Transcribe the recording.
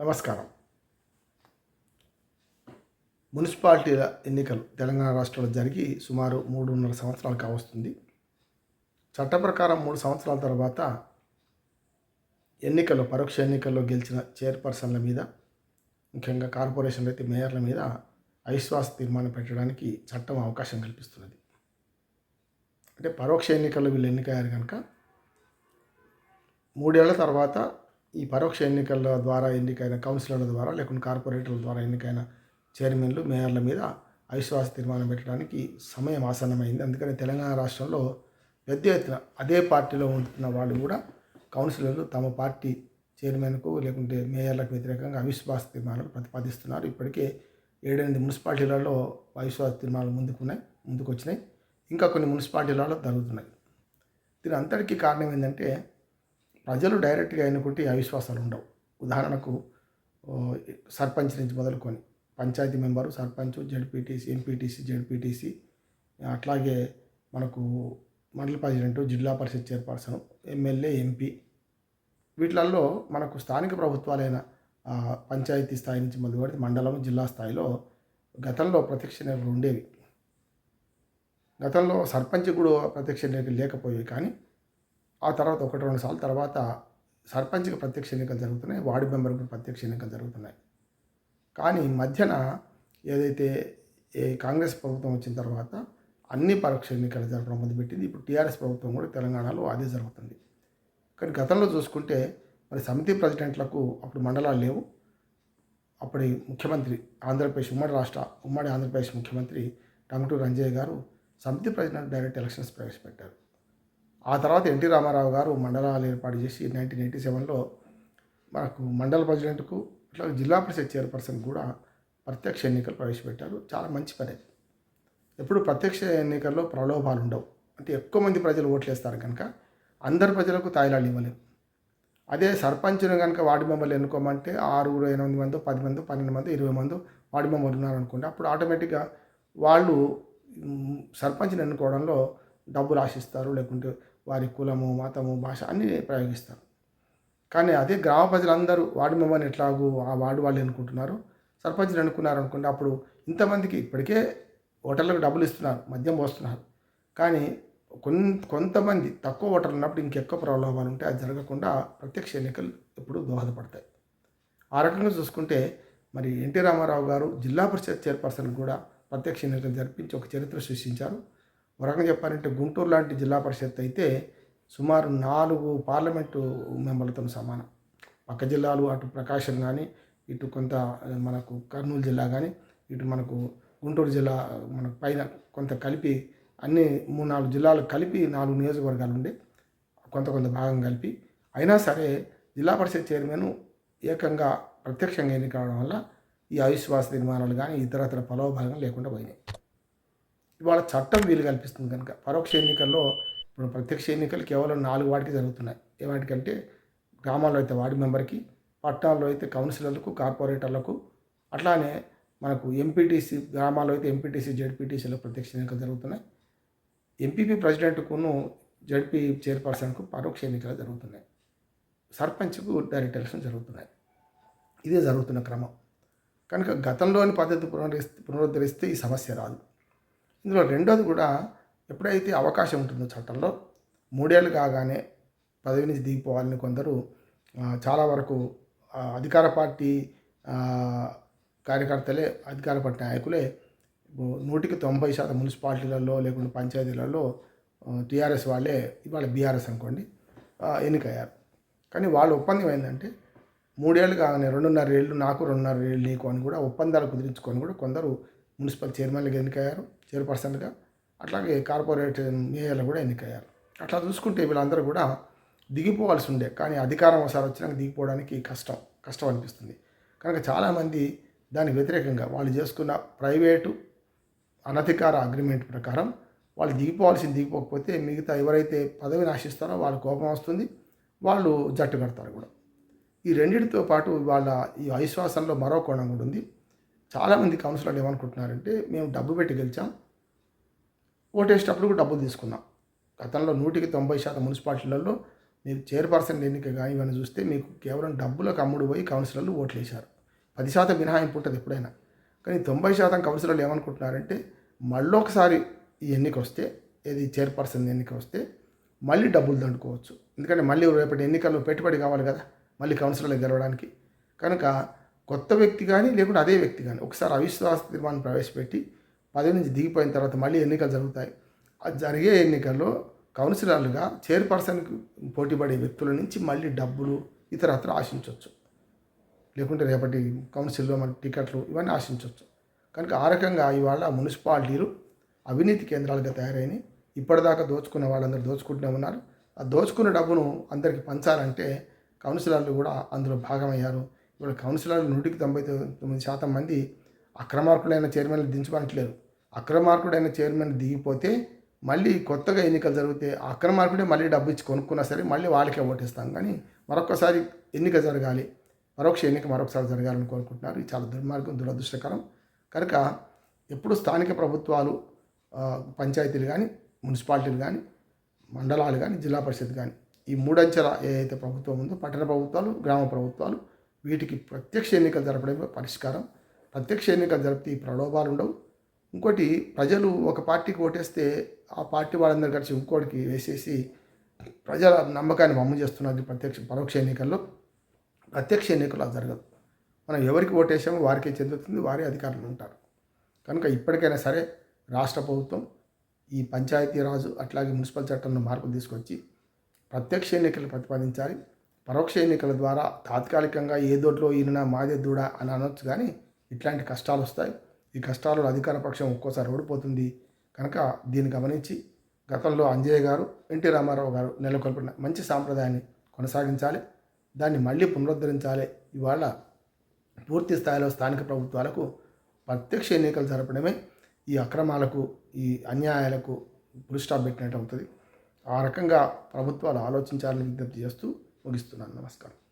నమస్కారం. మున్సిపాలిటీల ఎన్నికలు తెలంగాణ రాష్ట్రంలో జరిగి సుమారు మూడున్నర సంవత్సరాలు కావస్తుంది. చట్ట ప్రకారం మూడు సంవత్సరాల తర్వాత ఎన్నికల్లో పరోక్ష ఎన్నికల్లో గెలిచిన చైర్పర్సన్ల మీద ముఖ్యంగా కార్పొరేషన్లు అయితే మేయర్ల మీద అవిశ్వాస తీర్మానం పెట్టడానికి చట్టం అవకాశం కల్పిస్తున్నది. అంటే పరోక్ష ఎన్నికల్లో వీళ్ళు ఎన్నికయ్యారు కనుక మూడేళ్ళ తర్వాత ఈ పరోక్ష ఎన్నికల ద్వారా ఎన్నికైన కౌన్సిలర్ల ద్వారా లేకుంటే కార్పొరేటర్ల ద్వారా ఎన్నికైన చైర్మన్లు మేయర్ల మీద అవిశ్వాస తీర్మానం పెట్టడానికి సమయం ఆసన్నమైంది. అందుకని తెలంగాణ రాష్ట్రంలో పెద్ద ఎత్తున అదే పార్టీలో ఉంటున్న వాళ్ళు కూడా కౌన్సిలర్లు తమ పార్టీ చైర్మన్కు లేకుంటే మేయర్లకు వ్యతిరేకంగా అవిశ్వాస తీర్మానాలు ప్రతిపాదిస్తున్నారు. ఇప్పటికే ఏడెనిమిది మున్సిపాలిటీలలో అవిశ్వాస తీర్మానాలు ముందుకున్నాయి ముందుకు వచ్చినాయి ఇంకా కొన్ని మున్సిపాలిటీలలో జరుగుతున్నాయి. దీని అంతటికీ కారణం ఏంటంటే ప్రజలు డైరెక్ట్గా ఎన్నుకుంటే అవిశ్వాసాలు ఉండవు. ఉదాహరణకు సర్పంచ్ నుంచి మొదలుకొని panchayat member sarpanch ZPTC MPTC ZPTC అట్లాగే మనకు mandal president zilla parishad chairperson MLA MP వీటిలలో మనకు స్థానిక ప్రభుత్వాలైన పంచాయతీ స్థాయి నుంచి మొదలుపెడితే మండలం జిల్లా స్థాయిలో గతంలో ప్రత్యక్ష ఎన్నికలు ఉండేవి. గతంలో సర్పంచ్ కూడా ప్రత్యక్ష ఎన్నికలు లేకపోయేవి కానీ ఆ తర్వాత ఒకటి రెండు సార్లు తర్వాత సర్పంచ్కి ప్రత్యక్ష ఎన్నికలు జరుగుతున్నాయి వార్డు మెంబర్కి ప్రత్యక్ష ఎన్నికలు జరుగుతున్నాయి. కానీ మధ్యన ఏదైతే ఏ కాంగ్రెస్ ప్రభుత్వం వచ్చిన తర్వాత అన్ని పరోక్ష ఎన్నికలు జరపడం మొదలుపెట్టింది ఇప్పుడు టీఆర్ఎస్ ప్రభుత్వం కూడా తెలంగాణలో అదే జరుగుతుంది. కానీ గతంలో చూసుకుంటే మరి సమితి ప్రెసిడెంట్లకు అప్పుడు మండలాలు లేవు. అప్పటి ముఖ్యమంత్రి ఆంధ్రప్రదేశ్ ఉమ్మడి రాష్ట్ర ఉమ్మడి ఆంధ్రప్రదేశ్ ముఖ్యమంత్రి టంగుటూరు రంజయ్య గారు సమితి ప్రెసిడెంట్ డైరెక్ట్ ఎలక్షన్స్ ప్రవేశపెట్టారు. ఆ తర్వాత ఎన్టీ రామారావు గారు మండలాలు ఏర్పాటు చేసి నైన్టీన్ ఎయిటీ సెవెన్లో మనకు మండల ప్రెసిడెంట్కు ఇట్లా జిల్లా పరిషత్ చైర్పర్సన్ కూడా ప్రత్యక్ష ఎన్నికలు ప్రవేశపెట్టారు. చాలా మంచి పని అది. ఎప్పుడు ప్రత్యక్ష ఎన్నికల్లో ప్రలోభాలు ఉండవు. అంటే ఎక్కువ మంది ప్రజలు ఓట్లేస్తారు కనుక అందరు ప్రజలకు తాయిలాలు ఇవ్వలేము అదే సర్పంచ్ను కనుక వార్డు మెంబర్లు ఎన్నుకోమంటే ఆరుగురు ఎనిమిది మంది పది మంది పన్నెండు మంది ఇరవై మంది వార్డు మెంబర్లు ఉన్నారనుకోండి అప్పుడు ఆటోమేటిక్గా వాళ్ళు సర్పంచ్ని ఎన్నుకోవడంలో డబ్బులు ఆశిస్తారు లేకుంటే వారి కులము మతము భాష అన్నీ ప్రయోగిస్తారు. కానీ అదే గ్రామ ప్రజలందరూ వార్డు మమ్మల్ని ఎట్లాగూ ఆ వార్డు వాళ్ళు అనుకుంటున్నారు సర్పంచ్ని అనుకున్నారు అనుకోండి అప్పుడు ఇంతమందికి ఇప్పటికే ఓటర్లకు డబ్బులు ఇస్తున్నారు మద్యం పోస్తున్నారు. కానీ కొన్ కొంతమంది తక్కువ ఓటర్లు ఉన్నప్పుడు ఇంకెక్కువ ప్రలోభాలు ఉంటే అది జరగకుండా ప్రత్యక్ష ఎన్నికలు ఎప్పుడు దోహదపడతాయి. ఆ రకంగా చూసుకుంటే మరి ఎన్టీ రామారావు గారు జిల్లా పరిషత్ చైర్పర్సన్ కూడా ప్రత్యక్ష ఎన్నికలు జరిపించి ఒక చరిత్ర సృష్టించారు. ఒక రకంగా చెప్పాలంటే గుంటూరు లాంటి జిల్లా పరిషత్ అయితే సుమారు నాలుగు పార్లమెంటు మెంబర్లతో సమానం. పక్క జిల్లాలు అటు ప్రకాశం కానీ ఇటు కొంత మనకు కర్నూలు జిల్లా కానీ ఇటు మనకు గుంటూరు జిల్లా మనకు పైన కొంత కలిపి అన్ని మూడు నాలుగు జిల్లాలు కలిపి నాలుగు నియోజకవర్గాలు ఉండే కొంత కొంత భాగం కలిపి. అయినా సరే జిల్లా పరిషత్ చైర్మన్ ఏకంగా ప్రత్యక్షంగా ఎన్నికవడం వల్ల ఈ అవిశ్వాస తీర్మానాలు కానీ ఇతరతర భాగం లేకుండా పోయినాయి. ఇవాళ చట్టం వీలు కల్పిస్తుంది కనుక. పరోక్ష ఎన్నికల్లో ఇప్పుడు ప్రత్యక్ష ఎన్నికలు కేవలం నాలుగు వాటికి జరుగుతున్నాయి. ఏ వాటికంటే గ్రామాల్లో అయితే వార్డు మెంబర్కి పట్టణాల్లో అయితే కౌన్సిలర్లకు కార్పొరేటర్లకు అట్లానే మనకు ఎంపీటీసీ గ్రామాల్లో అయితే ఎంపీటీసీ జెడ్పీటీసీలో ప్రత్యక్ష ఎన్నికలు జరుగుతున్నాయి. ఎంపీపీ ప్రెసిడెంట్కును జడ్పీ చైర్పర్సన్కు పరోక్ష ఎన్నికలు జరుగుతున్నాయి. సర్పంచ్కు డైరెక్ట్ ఎలక్షన్ జరుగుతున్నాయి. ఇదే జరుగుతున్న క్రమం. కనుక గతంలోని పద్ధతి పునరుద్ధరిస్తే పునరుద్ధరిస్తే ఈ సమస్య రాదు. ఇందులో రెండోది కూడా ఎప్పుడైతే అవకాశం ఉంటుందో చట్టంలో మూడేళ్ళు కాగానే పదవి నుంచి దిగిపోవాలని కొందరు చాలా వరకు అధికార పార్టీ కార్యకర్తలే అధికార పార్టీ నాయకులే నూటికి తొంభై శాతం మున్సిపాలిటీలలో లేకుంటే పంచాయతీలలో టీఆర్ఎస్ వాళ్ళే ఇవాళ బీఆర్ఎస్ అనుకోండి ఎన్నికయ్యారు. కానీ వాళ్ళ ఒప్పందం ఏంటంటే మూడేళ్ళు కాగానే రెండున్నర ఏళ్ళు నాకు రెండున్నర ఏళ్ళు నీకు అని కూడా ఒప్పందాలు కుదిరించుకొని కూడా కొందరు మున్సిపల్ చైర్మన్లుగా ఎన్నికయ్యారు చైర్పర్సన్గా అట్లాగే కార్పొరేట్ మేయర్లు కూడా ఎన్నికయ్యారు. అట్లా చూసుకుంటే వీళ్ళందరూ కూడా దిగిపోవాల్సి ఉండే కానీ అధికారం ఒకసారి వచ్చినాక దిగిపోవడానికి కష్టం కష్టం అనిపిస్తుంది. కనుక చాలామంది దానికి వ్యతిరేకంగా వాళ్ళు చేసుకున్న ప్రైవేటు అనధికార అగ్రిమెంట్ ప్రకారం వాళ్ళు దిగిపోవాల్సింది దిగిపోకపోతే మిగతా ఎవరైతే పదవిని ఆశిస్తారో వాళ్ళ కోపం వస్తుంది వాళ్ళు జట్టు కడతారు కూడా. ఈ రెండింటితో పాటు వాళ్ళ ఈ అవిశ్వాసంలో మరో కోణం కూడా ఉంది. చాలామంది కౌన్సిలర్లు ఏమనుకుంటున్నారంటే మేము డబ్బు పెట్టి గెలిచాం ఓటేసేటప్పుడు కూడా డబ్బులు తీసుకున్నాం. గతంలో నూటికి తొంభై శాతం మున్సిపాలిటీలలో మీరు చైర్పర్సన్ ఎన్నిక కానీ ఇవన్నీ చూస్తే మీకు కేవలం డబ్బులకు అమ్ముడు పోయి కౌన్సిలర్లు ఓట్లు వేశారు పది శాతం మినహాయింపు ఉంటుంది ఎప్పుడైనా. కానీ తొంభై శాతం కౌన్సిలర్లు ఏమనుకుంటున్నారంటే మళ్ళొకసారి ఈ ఎన్నిక వస్తే ఏది చైర్పర్సన్ ఎన్నిక వస్తే మళ్ళీ డబ్బులు దండుకోవచ్చు. ఎందుకంటే మళ్ళీ రేపటి ఎన్నికల్లో పెట్టుబడి కావాలి కదా మళ్ళీ కౌన్సిలర్లు గెలవడానికి. కనుక కొత్త వ్యక్తి కానీ లేకుంటే అదే వ్యక్తి కానీ ఒకసారి అవిశ్వాస తీర్మానం ప్రవేశపెట్టి పదవి నుంచి దిగిపోయిన తర్వాత మళ్ళీ ఎన్నికలు జరుగుతాయి. అది జరిగే ఎన్నికల్లో కౌన్సిలర్లుగా చైర్పర్సన్కి పోటీపడే వ్యక్తుల నుంచి మళ్ళీ డబ్బులు ఇతరత్ర ఆశించవచ్చు లేకుంటే రేపటి కౌన్సిల్లో మన టికెట్లు ఇవన్నీ ఆశించవచ్చు కనుక ఆ రకంగా ఇవాళ మున్సిపాలిటీలు అవినీతి కేంద్రాలుగా తయారైనవి ఇప్పటిదాకా దోచుకున్న వాళ్ళందరూ దోచుకుంటూనే ఉన్నారు. ఆ దోచుకున్న డబ్బును అందరికీ పంచాలంటే కౌన్సిలర్లు కూడా అందులో భాగమయ్యారు. ఇప్పుడు కౌన్సిలర్ నూటికి తొంభై తొమ్మిది శాతం మంది అక్రమార్కుడైన చైర్మన్లు దించుకోవట్లేరు అక్రమార్కుడైన చైర్మన్ దిగిపోతే మళ్ళీ కొత్తగా ఎన్నికలు జరిగితే అక్రమార్కుడే మళ్ళీ డబ్బు ఇచ్చి కొనుక్కున్నా సరే మళ్ళీ వాళ్ళకే ఓటేస్తాం కానీ మరొకసారి ఎన్నిక జరగాలి పరోక్ష ఎన్నిక మరొకసారి జరగాలని కోరుకుంటున్నారు. ఇది చాలా దుర్మార్గం దురదృష్టకరం. కనుక ఎప్పుడు స్థానిక ప్రభుత్వాలు పంచాయతీలు కానీ మున్సిపాలిటీలు కానీ మండలాలు కానీ జిల్లా పరిషత్ కానీ ఈ మూడంచెల ఏదైతే ప్రభుత్వం ఉందో పట్టణ ప్రభుత్వాలు గ్రామ ప్రభుత్వాలు వీటికి ప్రత్యక్ష ఎన్నికలు జరపడమే పరిష్కారం. ప్రత్యక్ష ఎన్నికలు జరిపితే ఈ ప్రలోభాలు ఉండవు. ఇంకోటి ప్రజలు ఒక పార్టీకి ఓటేస్తే ఆ పార్టీ వాళ్ళందరూ కలిసి ఇంకోటికి వేసేసి ప్రజల నమ్మకాన్ని అమ్ము చేస్తున్నారు ప్రత్యక్ష పరోక్ష ఎన్నికల్లో. ప్రత్యక్ష ఎన్నికలు అది జరగదు. మనం ఎవరికి ఓటేసామో వారికే చెందుతుంది వారే అధికారులు ఉంటారు. కనుక ఇప్పటికైనా సరే రాష్ట్ర ప్రభుత్వం ఈ పంచాయతీరాజు అట్లాగే మున్సిపల్ చట్టంలో మార్పులు తీసుకొచ్చి ప్రత్యక్ష ఎన్నికలు ప్రతిపాదించాలి. పరోక్ష ఎన్నికల ద్వారా తాత్కాలికంగా ఏ దొడ్లో ఈయన మాదే దూడ అని అనొచ్చు కానీ ఇట్లాంటి కష్టాలు వస్తాయి. ఈ కష్టాలు అధికార పక్షం ఒక్కోసారి ఓడిపోతుంది. కనుక దీన్ని గమనించి గతంలో అంజయ్య గారు ఎన్టీ రామారావు గారు నెలకొల్పిన మంచి సాంప్రదాయాన్ని కొనసాగించాలి. దాన్ని మళ్ళీ పునరుద్ధరించాలి. ఇవాళ పూర్తి స్థాయిలో స్థానిక ప్రభుత్వాలకు ప్రత్యక్ష ఎన్నికలు జరపడమే ఈ అక్రమాలకు ఈ అన్యాయాలకు పులి పెట్టినట్టు అవుతుంది. ఆ రకంగా ప్రభుత్వాలు ఆలోచించాలని విజ్ఞప్తి చేస్తూ ముగిస్తున్నాను నమస్కారం